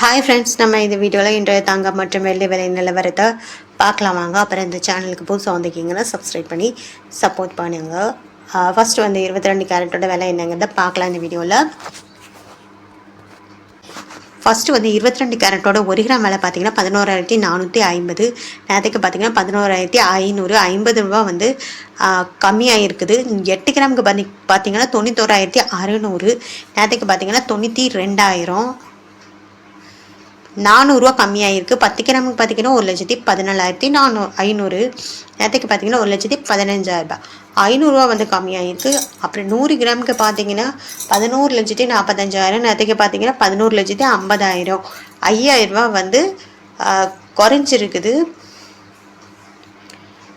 Hi friends நம்ம இந்த வீடியோவில் இன்றைய தங்கம் மற்றும் வெள்ளி விலை நிலவரத்தை பார்க்கலாம் வாங்க. அப்புறம் இந்த சேனலுக்கு புதுசாக வந்திருக்கீங்கன்னா சப்ஸ்கிரைப் பண்ணி சப்போர்ட் பண்ணுங்க. ஃபஸ்ட்டு வந்து இருபத்தி ரெண்டு கேரட்டோட விலை என்னங்கிறத பார்க்கலாம் இந்த வீடியோவில் ஃபஸ்ட்டு வந்து இருபத்தி ரெண்டு கேரட்டோட ஒரு கிராம் விலை பார்த்தீங்கன்னா பதினோராயிரத்தி நானூற்றி ஐம்பது. நேரத்துக்கு பார்த்தீங்கன்னா பதினோராயிரத்தி ஐநூறு ஐம்பது ரூபா வந்து கம்மியாக இருக்குது எட்டு கிராமுக்கு பார்த்தி பார்த்தீங்கன்னா தொண்ணூத்தோராயிரத்தி அறுநூறு. நேரத்துக்கு பார்த்தீங்கன்னா தொண்ணூற்றி ரெண்டாயிரம். நானூறுரூவா கம்மியாயிருக்கு. பத்து கிராமுக்கு பார்த்தீங்கன்னா ஒரு லட்சத்தி பதினாலாயிரத்தி நானூ ஐநூறு. நேற்றுக்கு பார்த்தீங்கன்னா ஒரு லட்சத்தி பதினஞ்சாயிரரூபா. ஐநூறுரூவா வந்து கம்மியாயிருக்கு. அப்புறம் நூறு கிராமுக்கு பார்த்தீங்கன்னா பதினோரு லட்சத்தி நாற்பத்தஞ்சாயிரம் நேற்றுக்கு பார்த்தீங்கன்னா பதினோரு லட்சத்தி ஐம்பதாயிரம். ஐயாயிரரூபா வந்து குறைஞ்சிருக்குது.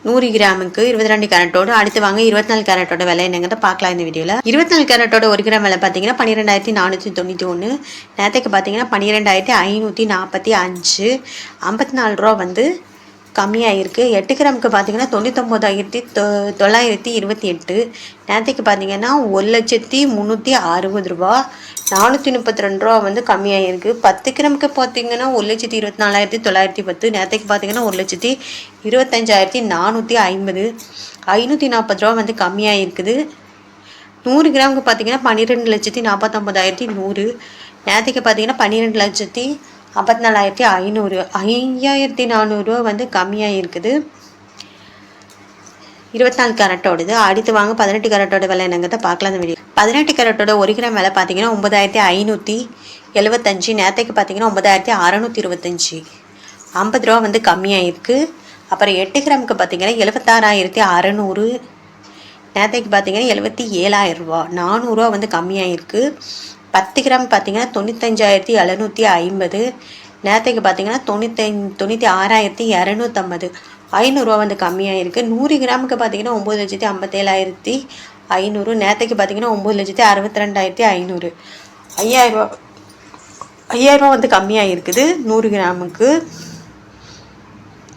நூறு கிராமுக்கு இருபத்தி ரெண்டு கேரட்டோடு அடுத்து வாங்க இருபத்தி நாலு கேரட்டோட விலை என்னங்கிறத பார்க்கலாம் இந்த வீடியோவில் இருபத்தி நாலு கேரட்டோட ஒரு கிராம் விலை பார்த்தீங்கன்னா பன்னிரெண்டாயிரத்தி நானூற்றி தொண்ணூற்றி ஒன்று நேரத்துக்கு பார்த்தீங்கன்னா பன்னிரெண்டாயிரத்தி ஐநூற்றி நாற்பத்தி அஞ்சு. ஐம்பத்தி நாலு ரூபா வந்து கம்மியாகிருக்கு எட்டு கிராமுக்கு பார்த்தீங்கன்னா தொண்ணூத்தொம்போதாயிரத்தி தொ தொள்ளாயிரத்தி இருபத்தி எட்டு. நேரத்துக்கு பார்த்தீங்கன்னா ஒரு லட்சத்தி முந்நூற்றி அறுபது ரூபா. நானூற்றி முப்பத்தி ரெண்டு ரூபா வந்து கம்மியாகிருக்கு பத்து கிராமுக்கு பார்த்தீங்கன்னா ஒரு லட்சத்தி இருபத்தி நாலாயிரத்தி தொள்ளாயிரத்தி பத்து நேரத்துக்கு பார்த்தீங்கன்னா ஒரு லட்சத்தி இருபத்தஞ்சாயிரத்தி நானூற்றி ஐம்பது ஐநூற்றி நாற்பது ரூபா வந்து கம்மியாக இருக்குது நூறு கிராமுக்கு பார்த்தீங்கன்னா பன்னிரெண்டு லட்சத்தி நாற்பத்தொம்பதாயிரத்தி நூறு நேரத்துக்கு பார்த்தீங்கன்னா பன்னிரெண்டு லட்சத்தி ஐம்பத்தி நாலாயிரத்தி ஐநூறு ஐயாயிரத்தி நானூறுரூவா வந்து கம்மியாக இருக்குது இருபத்தி நாலு கேரட்டோடது. அடுத்து வாங்க பதினெட்டு கேரட்டோட விலை என்னங்கிறத பார்க்கலாம் அந்த வீடியோ பதினெட்டு கேரட்டோட ஒரு கிராம் விலை பார்த்தீங்கன்னா ஒன்பதாயிரத்தி ஐநூற்றி எழுபத்தஞ்சி நேரத்துக்கு பார்த்தீங்கன்னா ஒன்பதாயிரத்தி அறநூற்றி இருபத்தஞ்சி. ஐம்பது ரூபா வந்து கம்மியாக இருக்குது அப்புறம் எட்டு கிராமுக்கு பார்த்தீங்கன்னா எழுபத்தாறாயிரத்தி அறநூறு. நேரத்துக்கு பார்த்தீங்கன்னா எழுபத்தி ஏழாயிரம் ரூபா. நானூறுரூவா வந்து கம்மியாக இருக்குது பத்து கிராம் பார்த்தீங்கன்னா தொண்ணூத்தஞ்சாயிரத்தி எழுநூற்றி ஐம்பது. நேரத்துக்கு பார்த்தீங்கன்னா தொண்ணூத்தஞ்சு தொண்ணூற்றி ஆறாயிரத்தி இரநூத்தம்பது. ஐநூறுரூவா வந்து கம்மியாக இருக்குது நூறு கிராமுக்கு பார்த்தீங்கன்னா ஒம்பது லட்சத்தி ஐம்பத்தேழாயிரத்தி ஐநூறு. நேரத்துக்கு பார்த்தீங்கன்னா ஒம்பது லட்சத்தி அறுபத்தி ரெண்டாயிரத்தி ஐநூறு ஐயாயிரரூவா ஐயாயிரரூபா வந்து கம்மியாக இருக்குது. நூறு கிராமுக்கு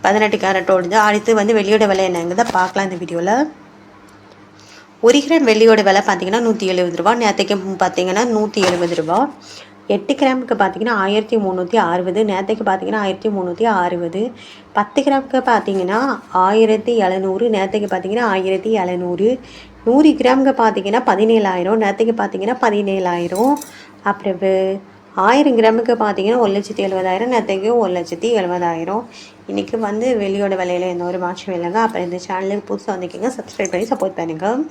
பதினெட்டு கேரட்டோடு அடுத்து வந்து வெளியோட விலை என்னங்கிறத பார்க்கலாம் இந்த வீடியோவில் ஒரு கிராம் வெள்ளியோட விலை பார்த்தீங்கன்னா நூற்றி எழுபது ரூபா. நேற்றுக்கு பார்த்தீங்கன்னா நூற்றி எழுபது ரூபா. எட்டு கிராமுக்கு பார்த்தீங்கன்னா ஆயிரத்தி முந்நூற்றி அறுபது. நேற்றுக்கு பார்த்தீங்கன்னா ஆயிரத்தி முந்நூற்றி அறுபது. பத்து கிராமுக்கு பார்த்தீங்கன்னா ஆயிரத்தி எழுநூறு. நேற்றுக்கு பார்த்தீங்கன்னா ஆயிரத்தி எழுநூறு. நூறு கிராமுக்கு பார்த்தீங்கன்னா பதினேழாயிரம் நேற்றுக்கு பார்த்தீங்கன்னா பதினேழாயிரம். அப்புறம் ஆயிரம் கிராமுக்கு பார்த்தீங்கன்னா ஒரு லட்சத்தி எழுபதாயிரம் நேற்றுக்கு ஒரு லட்சத்தி எழுபதாயிரம். இன்றைக்கி வந்து வெளியோட விலையில் எந்த ஒரு மாற்றம் இல்லைங்க. அப்புறம் இந்த சேனலுக்கு புதுசாக வந்திருக்கீங்க சப்ஸ்கிரைப் பண்ணி சப்போர்ட் பண்ணுங்கள்